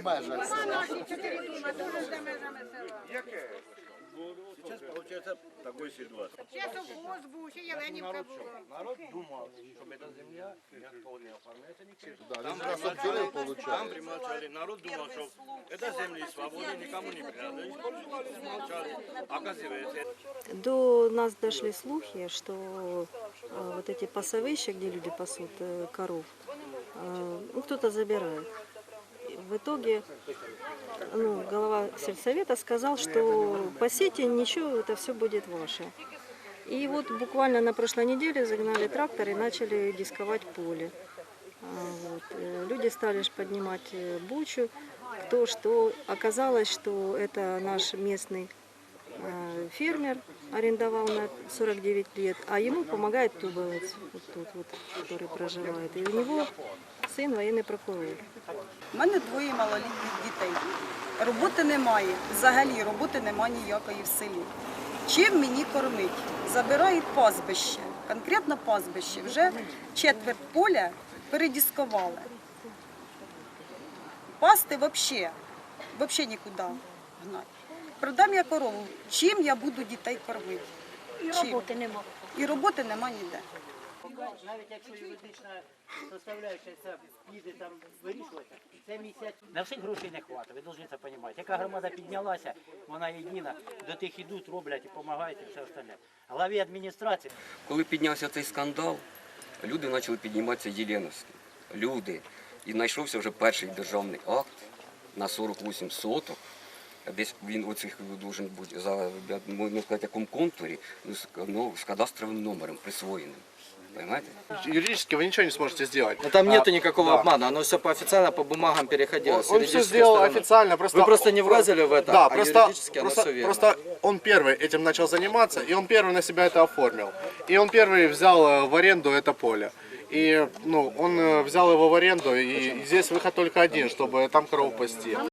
в межах села. Наші чотири дума, дуже за межами села. Сейчас получается такой ситуация. Ще совхоз був, ще Єленівка була. Народ думал, что эта земля ни от кого не оформляется никем. Да, Там він же примолчали, субсидію там получає. примолчали. Народ думал, что это земли свободы никому не принадлежит. Использовали, смолчали. Оказывается, До нас дошли слухи, что э, вот эти пасовища, где люди пасут э, коров, э, ну, кто-то забирает. В итоге ну, глава сельсовета сказал, что пасите, ничего, это все будет ваше. И вот буквально на прошлой неделе загнали трактор и начали дисковать поле. А, вот. Э, Люди стали поднимать э, бучу, кто что. Оказалось, что это наш местный фермер арендовал на 49 лет, а ему помогает тубовец, вот тут вот, который проживает. И у него сын военный прокурор. У мене двоє малолітніх дітей. Роботи немає. Взагалі роботи немає ніякої в селі. Чим мені кормить? Забирають пастбище, конкретно пастбище. Вже четверть поля передіскували. Пасти взагалі, взагалі нікуди гнати. Продам я корову. Чим я буду дітей кормити? І роботи нема. І роботи нема ніде. навіть якщо юридична составляюча ця піде там вирішувати, це місяць. На всіх грошей не хватить, ви повинні це розуміти. Яка громада піднялася, вона єдина, до тих ідуть, роблять, допомагають і все остальне. Главі адміністрації Коли піднявся цей скандал, люди почали підніматися Єленовські. Люди. І знайшовся вже перший державний акт на 48 соток. Десь він оцих должен бути за я можна сказати, якому контурі, ну, з, ну, з кадастровим номером присвоєним. Понимаете? Юридически вы ничего не сможете сделать. Но там нету А, никакого да. обмана, оно все по официально, по бумагам переходило. Он, с он все юридической сделал стороны. официально, просто... Вы просто не влазили в это, Да, а просто, юридически оно просто, все верно. просто он первый этим начал заниматься, и он первый на себя это оформил. И он первый взял э, в аренду это поле. И ну, он э, взял его в аренду, и здесь выход только один, чтобы там коров пасти.